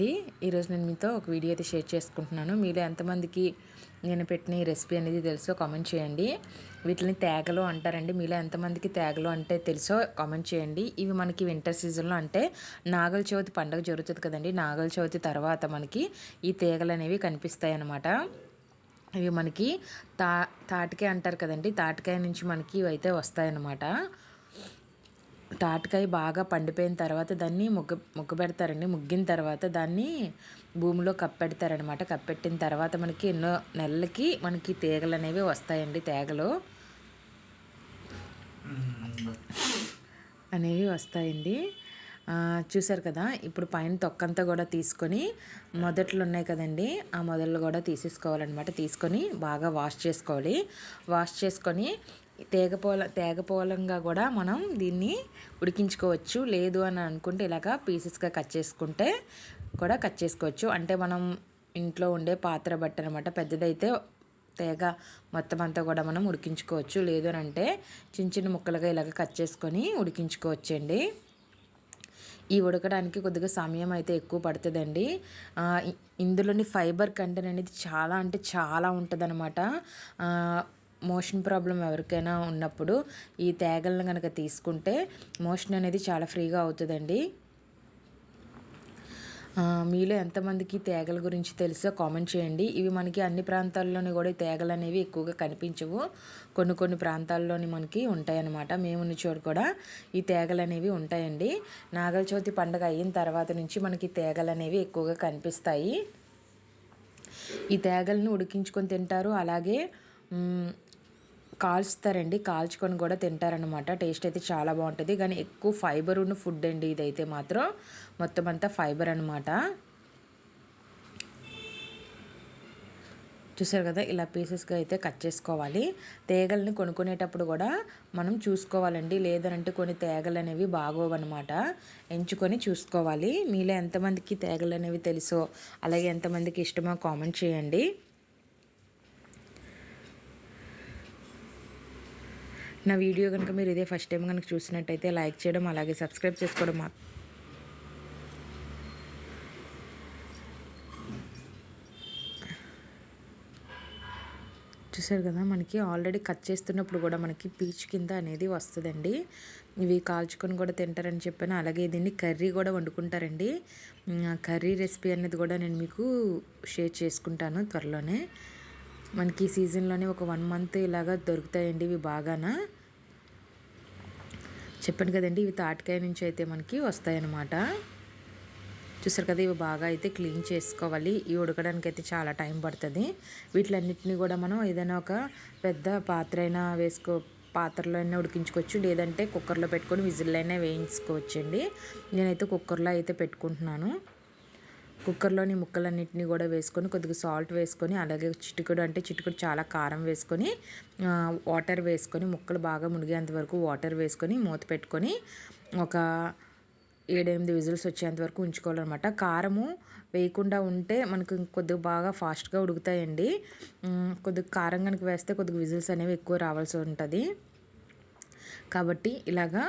అండి. ఈరోజు నేను మీతో ఒక వీడియో అయితే షేర్ చేసుకుంటున్నాను. మీరు ఎంతమందికి నేను పెట్టిన ఈ రెసిపీ అనేది తెలుసో కామెంట్ చేయండి. వీటిని తేగలు అంటారండి. మీలో ఎంతమందికి తేగలు అంటే తెలుసో కామెంట్ చేయండి. ఇవి మనకి వింటర్ సీజన్లో అంటే నాగల చవితి పండుగ జరుగుతుంది కదండి. నాగల చవితి తర్వాత మనకి ఈ తీగలు అనేవి కనిపిస్తాయి అన్నమాట. ఇవి మనకి తా తాటికాయ అంటారు కదండి. తాటికాయ నుంచి మనకి ఇవి అయితే వస్తాయన్నమాట. తాటికాయ బాగా పండిపోయిన తర్వాత దాన్ని ముగ్గ ముగ్గ పెడతారండి. ముగ్గిన తర్వాత దాన్ని భూమిలో కప్పెడతారనమాట కప్పెట్టిన తర్వాత మనకి ఎన్నో నెలలకి మనకి తీగలు అనేవి వస్తాయండి తీగలు. అనేవి వస్తాయండి. చూసారు కదా? ఇప్పుడు పైన తొక్కంతా కూడా తీసుకొని మొదట్లు ఉన్నాయి కదండి. ఆ మొదళ్ళు కూడా తీసేసుకోవాలన్నమాట. తీసుకొని బాగా వాష్ చేసుకోవాలి. వాష్ చేసుకొని తేగపోల తేగపోలంగా కూడా మనం దీన్ని ఉడికించుకోవచ్చు. లేదు అని అనుకుంటే ఇలాగ పీసెస్గా కట్ చేసుకుంటే కూడా కట్ చేసుకోవచ్చు. అంటే మనం ఇంట్లో ఉండే పాత్ర బట్టి అనమాట పెద్దదైతే తేగ మొత్తం అంతా కూడా మనం ఉడికించుకోవచ్చు. లేదు అని అంటే చిన్న చిన్న ముక్కలుగా ఇలాగ కట్ చేసుకొని ఉడికించుకోవచ్చండి. ఈ ఉడకడానికి కొద్దిగా సమయం అయితే ఎక్కువ పడుతుందండి. ఇందులోని ఫైబర్ కంటెంట్ అనేది చాలా అంటే చాలా ఉంటుంది అనమాట మోషన్ ప్రాబ్లం ఎవరికైనా ఉన్నప్పుడు ఈ తేగలను కనుక తీసుకుంటే మోషన్ అనేది చాలా ఫ్రీగా అవుతుందండి. మీలో ఎంతమందికి తేగల గురించి తెలుసో కామెంట్ చేయండి. ఇవి మనకి అన్ని ప్రాంతాల్లోని కూడా తేగలు అనేవి ఎక్కువగా కనిపించవు. కొన్ని కొన్ని ప్రాంతాల్లోని మనకి ఉంటాయన్నమాట. మేమున్న చోటు కూడా ఈ తేగలు అనేవి ఉంటాయండి. నాగల చవితి పండుగ అయిన తర్వాత నుంచి మనకి తేగలు అనేవి ఎక్కువగా కనిపిస్తాయి. ఈ తేగలను ఉడికించుకొని తింటారు. అలాగే కాల్చుతారండి. కాల్చుకొని కూడా తింటారనమాట టేస్ట్ అయితే చాలా బాగుంటుంది. కానీ ఎక్కువ ఫైబర్ ఉన్న ఫుడ్ అండి ఇదైతే మాత్రం. మొత్తం అంతా ఫైబర్ అనమాట చూసారు కదా ఇలా పీసెస్గా అయితే కట్ చేసుకోవాలి. తేగల్ని కొనుక్కునేటప్పుడు కూడా మనం చూసుకోవాలండి. లేదనంటే కొన్ని తేగలు అనేవి బాగోవన్నమాట. ఎంచుకొని చూసుకోవాలి. మీలో ఎంతమందికి తేగలు అనేవి తెలుసో అలాగే ఎంతమందికి ఇష్టమో కామెంట్ చేయండి. నా వీడియో కనుక మీరు ఇదే ఫస్ట్ టైం కనుక చూసినట్టయితే లైక్ చేయడం అలాగే సబ్స్క్రైబ్ చేసుకోవడం మా చూసారు కదా మనకి ఆల్రెడీ కట్ చేస్తున్నప్పుడు కూడా మనకి పీచ్ కింద అనేది వస్తుందండి. ఇవి కాల్చుకొని కూడా తింటారని చెప్పాను. అలాగే దీన్ని కర్రీ కూడా వండుకుంటారండి. కర్రీ రెసిపీ అనేది కూడా నేను మీకు షేర్ చేసుకుంటాను త్వరలోనే. మనకి ఈ సీజన్లోనే ఒక వన్ మంత్ ఇలాగా దొరుకుతాయండి ఇవి బాగానా. చెప్పాను కదండి ఇవి తాటికాయ నుంచి అయితే మనకి వస్తాయన్నమాట. చూసారు కదా ఇవి బాగా అయితే క్లీన్ చేసుకోవాలి. ఇవి ఉడకడానికి అయితే చాలా టైం పడుతుంది. వీటిలన్నిటిని కూడా మనం ఏదైనా ఒక పెద్ద పాత్ర అయినా వేసుకో పాత్రలో అయినా ఉడికించుకోవచ్చు. లేదంటే కుక్కర్లో పెట్టుకొని విజిల్ అయినా వేయించుకోవచ్చండి. నేనైతే కుక్కర్లో అయితే పెట్టుకుంటున్నాను. కుక్కర్లోని ముక్కలన్నింటినీ కూడా వేసుకొని కొద్దిగా సాల్ట్ వేసుకొని అలాగే చిటుకుడు అంటే చిటుకుడు చాలా కారం వేసుకొని వాటర్ వేసుకొని ముక్కలు బాగా మునిగేంత వరకు వాటర్ వేసుకొని మూత పెట్టుకొని ఒక ఏడెనిమిది విజిల్స్ వచ్చేంత వరకు ఉంచుకోవాలన్నమాట. కారము వేయకుండా ఉంటే మనకు కొద్దిగా బాగా ఫాస్ట్గా ఉడుకుతాయండి. కొద్దిగా కారం కనుక వేస్తే కొద్దిగా విజిల్స్ అనేవి ఎక్కువ రావాల్సి ఉంటుంది. కాబట్టి ఇలాగా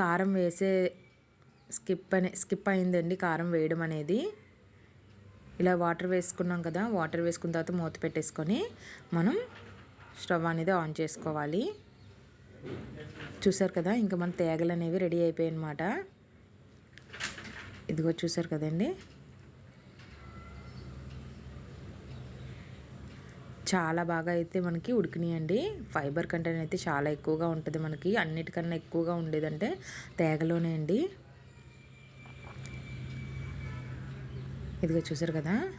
కారం వేసే స్కిప్ అనే స్కిప్ అయిందండి కారం వేయడం అనేది. ఇలా వాటర్ వేసుకున్నాం కదా వాటర్ వేసుకున్న తర్వాత మూత పెట్టేసుకొని మనం స్టవ్ అనేది ఆన్ చేసుకోవాలి. చూసారు కదా ఇంకా మన తేగలు అనేవి రెడీ అయిపోయాయి అన్నమాట ఇదిగో చూసారు కదండి. చాలా బాగా అయితే మనకి ఉడికినాయండి. ఫైబర్ కంటెంట్ అయితే చాలా ఎక్కువగా ఉంటుంది మనకి. అన్నిటికన్నా ఎక్కువగా ఉండేదంటే తేగలోనే అండి. ఇదిగో చూసారు కదా?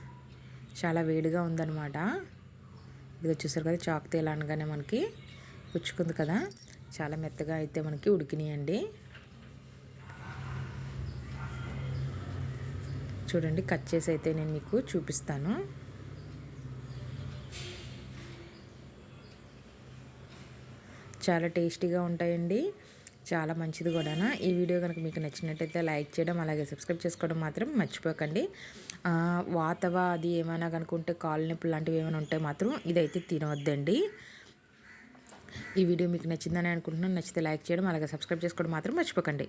చాలా వేడిగా ఉందన్నమాట. ఇదిగో చూసారు కదా? చాక్ తేలనగానే మనకి పుచ్చుకుంది కదా? చాలా మెత్తగా అయితే మనకి ఉడికినాయండి. చూడండి కట్ చేసి అయితే నేను మీకు చూపిస్తాను. చాలా టేస్టీగా ఉంటాయండి. చాలా మంచిది కూడా ఈ వీడియో కనుక మీకు నచ్చినట్టయితే లైక్ చేయడం అలాగే సబ్స్క్రైబ్ చేసుకోవడం మాత్రం మర్చిపోకండి. వాతవ అది ఏమైనా కనుకుంటే కాలు నొప్పులు లాంటివి ఏమైనా ఉంటే మాత్రం ఇదైతే తినవద్దండి ఈ వీడియో మీకు నచ్చిందని అనుకుంటున్నాను. నచ్చితే లైక్ చేయడం అలాగే సబ్స్క్రైబ్ చేసుకోవడం మాత్రం మర్చిపోకండి.